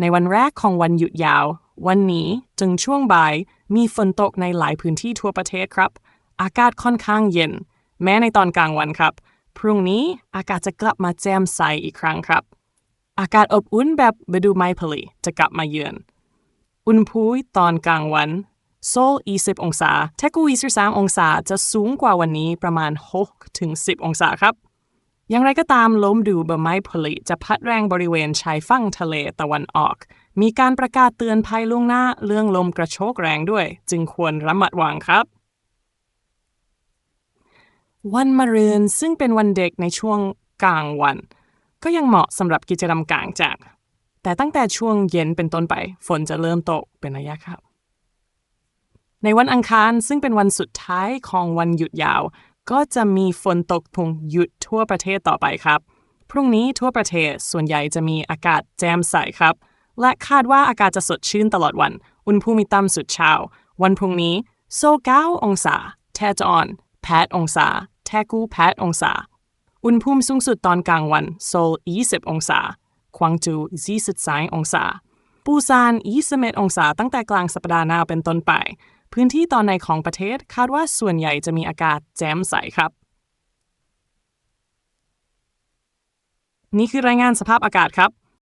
ในวันแรกของวันหยุดยาว วันนี้จึงช่วงบ่าย มีฝนตกในหลายพื้นที่ทั่วประเทศครับ อากาศค่อนข้างเย็น แม้ในตอนกลางวันครับ พรุ่งนี้อากาศจะกลับมาแจ่มใสอีกครั้งครับ อากาศอบอุ่นแบบฤดูไม้ผลิจะกลับมาเยือน อุณหภูมิตอนกลางวันโซล 20 องศาเทกู23 องศาจะสูงกว่าวันนี้ประมาณ 6-10 องศาครับ อย่างไรก็ตามลมดูใบไม้ผลิจะพัดแรงบริเวณชายฝั่งทะเลตะวันออก มีการประกาศเตือนภัยล่วงหน้าเรื่องลมกระโชกแรงด้วย จึงควรระมัดระวังครับ วันมะรืนซึ่งเป็นวันเด็กในช่วงกลางวัน ก็ยังเหมาะสำหรับกิจกรรมกลางแจ้งแต่ตั้งแต่ช่วงเย็นเป็นต้นไป ฝนจะเริ่มตกเป็นระยะครับ ในวันอังคารซึ่งเป็นวันสุดท้ายของวันหยุดยาว ก็จะมีฝนตกพงหยุดทั่วประเทศต่อไปครับ พรุ่งนี้ทั่วประเทศส่วนใหญ่จะมีอากาศแจ่มใสครับ และคาดว่าอากาศจะสดชื่นตลอดวัน อุณหภูมิต่ำสุดเช้า วันพรุ่งนี้โซเก้าองศา แทจอน แพดองศา แทกูแพดองศา อุณหภูมิสูงสุดตอนกลางวันโซล20 องศา ควางจู23องศา ปูซาน21องศาตั้งแต่กลางสัปดาห์หน้าเป็นต้นไป พื้นที่ตอนในของประเทศคาดว่าส่วนใหญ่จะมีอากาศแจ่มใสครับ นี่คือรายงานสภาพอากาศครับ